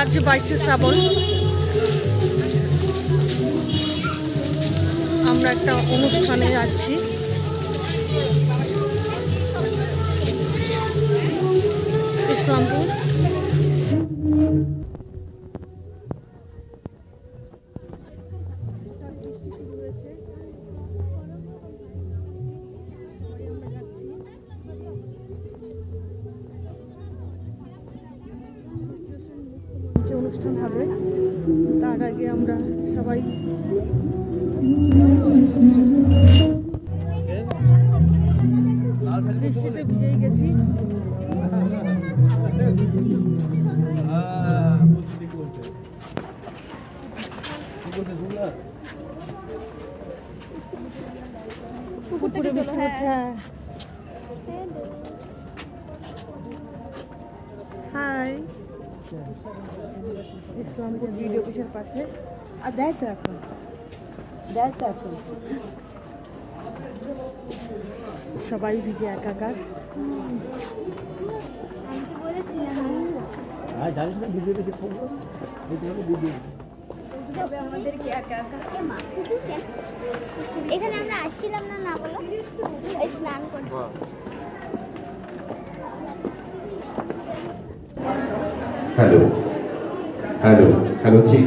আজ বাইশে শ্রাবণ। আমরা একটা অনুষ্ঠানে যাচ্ছি। ইসলামপুর অনুষ্ঠান হবে। তার আগে আমরা সবাই বৃষ্টিতে গেছি। পুকুরে বৃষ্টি হচ্ছে ইসলামপুর ভিডিও অফিসের পাশে আর দেয় তো এখন দেয় তো এখন সবাই ভিজে একাকার। জানিস না ভিডিও বেশি ফোন ভিডিও ভিডিও এখানে আমরা আসছিলাম না না বলো। স্নান করতে। হ্যালো হ্যালো হ্যালো ঠিক।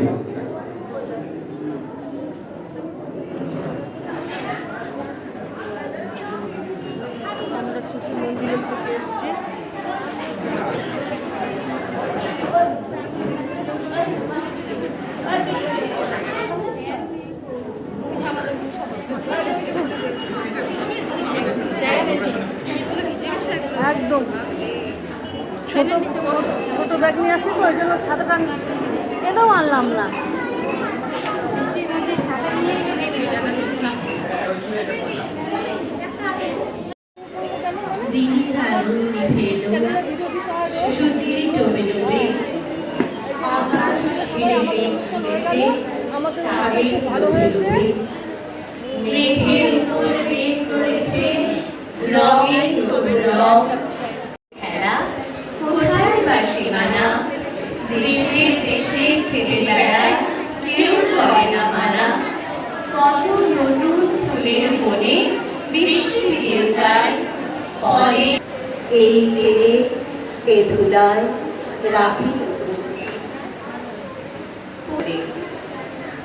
ছোট ছোট ব্যাগ নিয়ে আসি তো ওই জন্য ছাতাটা এটাও আনলাম না। দিনের আলো আকাশ মেঘের উপর মেঘ করেছে। রঙের উপর রং খেলা কোথায় বা সীমানা দেশে দেশে খেলে বেড়ায় কেউ করে না মানা। কত নতুন ফুলের বনে বৃষ্টি দিয়ে যায় পরে এই জেনে এ ধুলায় রাখি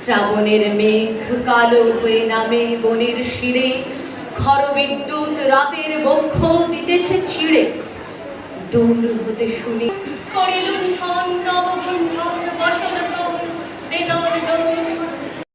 শ্রাবণের মেঘ কালো হয়ে নামে বনের শিরে খর বিদ্যুৎ রাতের বক্ষ দিতেছে ছিঁড়ে। দৌড় হতে শুনি। করিল ঠন